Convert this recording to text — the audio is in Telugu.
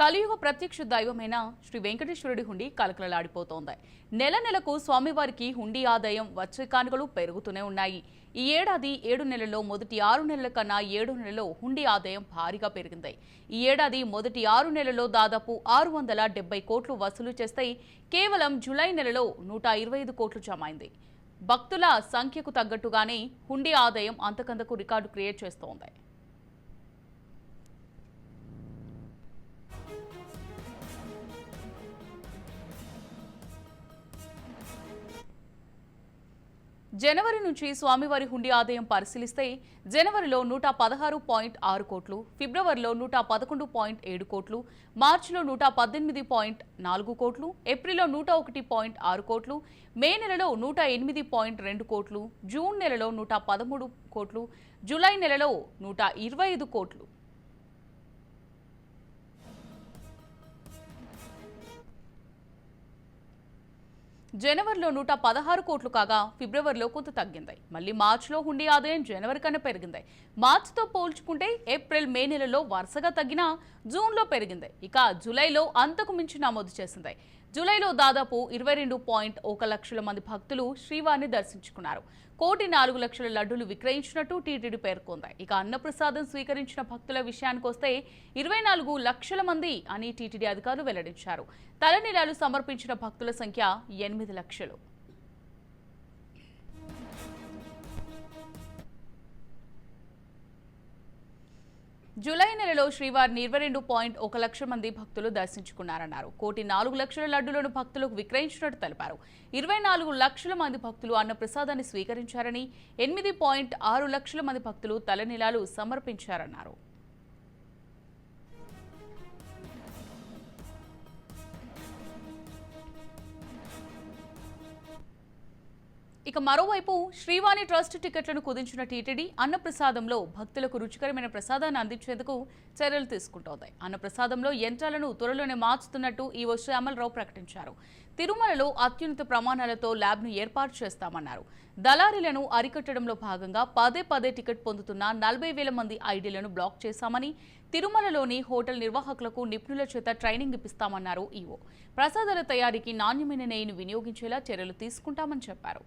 కలియుగ ప్రత్యక్ష దైవమైన శ్రీ వెంకటేశ్వరుడి హుండీ కలకలలాడిపోతోంది. నెల నెలకు స్వామివారికి హుండీ ఆదాయం వచ్చే కానుకలు పెరుగుతూనే ఉన్నాయి. ఈ ఏడాది ఏడు నెలల్లో మొదటి ఆరు నెలల కన్నా ఏడు నెలలో హుండీ ఆదాయం భారీగా పెరిగింది. ఈ ఏడాది మొదటి ఆరు నెలల్లో దాదాపు ఆరు వందల డెబ్బై కోట్లు వసూలు చేస్తే కేవలం జులై నెలలో నూట ఇరవై ఐదు కోట్లు జమైంది భక్తుల సంఖ్యకు తగ్గట్టుగానే హుండీ ఆదాయం అంతకంతకు రికార్డు క్రియేట్ చేస్తోంది. జనవరి నుంచి స్వామివారి హుండీ ఆదాయం పరిశీలిస్తే జనవరిలో నూట పదహారు పాయింట్ ఆరు కోట్లు ఫిబ్రవరిలో నూట పదకొండు పాయింట్ ఏడు కోట్లు మార్చిలో నూట పద్దెనిమిది పాయింట్ నాలుగు కోట్లు ఏప్రిల్లో నూట ఒకటి పాయింట్ ఆరు కోట్లు మే నెలలో నూట ఎనిమిది పాయింట్ రెండు కోట్లు జూన్ నెలలో నూట పదమూడు కోట్లు జూలై నెలలో నూట ఇరవై ఐదు కోట్లు. జనవరిలో నూట పదహారు కోట్లు కాగా ఫిబ్రవరిలో కొంత తగ్గింది. మళ్ళీ మార్చిలో హుండీ ఆదాయం జనవరి కన్నా పెరిగింది. మార్చితో పోల్చుకుంటే ఏప్రిల్ మే నెలలో వరుసగా తగ్గినా జూన్లో పెరిగింది. ఇక జూలైలో అంతకు మించి నమోదు చేసింది. జూలైలో దాదాపు ఇరవై రెండు పాయింట్ ఒక లక్షల మంది భక్తులు శ్రీవారిని దర్శించుకున్నారు. కోటి నాలుగు లక్షల లడ్డూలు విక్రయించినట్టు టీటీడీ పేర్కొంది. ఇక అన్నప్రసాదం స్వీకరించిన భక్తుల విషయానికి వస్తే ఇరవై నాలుగు లక్షల మంది అని టీటీడీ అధికారులు వెల్లడించారు. తలనీలాలు సమర్పించిన భక్తుల సంఖ్య ఎనిమిది లక్షలు. జూలై నెలలో శ్రీవారిని ఇరవై రెండు పాయింట్ ఒక లక్ష మంది భక్తులు దర్శించుకున్నారన్నారు. కోటి నాలుగు లక్షల లడ్డులను భక్తులకు విక్రయించినట్టు తెలిపారు. ఇరవై నాలుగు లక్షల మంది భక్తులు అన్న ప్రసాదాన్ని స్వీకరించారని ఎనిమిది పాయింట్ ఆరు లక్షల మంది భక్తులు తలనీలాలు సమర్పించారన్నారు. ఇక మరోవైపు శ్రీవాణి ట్రస్ట్ టికెట్లను కుదించిన టీటీడీ అన్నప్రసాదంలో భక్తులకు రుచికరమైన ప్రసాదాన్ని అందించేందుకు చర్యలు తీసుకుంటోంది. అన్నప్రసాదంలో యంత్రాలను త్వరలోనే మార్చుతున్నట్టు ఈ శ్యామలరావు ప్రకటించారు. తిరుమలలో అత్యున్నత ప్రమాణాలతో ల్యాబ్ను ఏర్పాటు చేస్తామన్నారు. దళారీలను అరికట్టడంలో భాగంగా పదే పదే టికెట్ పొందుతున్న నలభై వేల మంది ఐడీలను బ్లాక్ చేశామని తిరుమలలోని హోటల్ నిర్వాహకులకు నిపుణుల చేత ట్రైనింగ్ ఇప్పిస్తామన్నారు ఈవో. ప్రసాదాల తయారీకి నాణ్యమైన నెయ్యిని వినియోగించేలా చర్యలు తీసుకుంటామని చెప్పారు.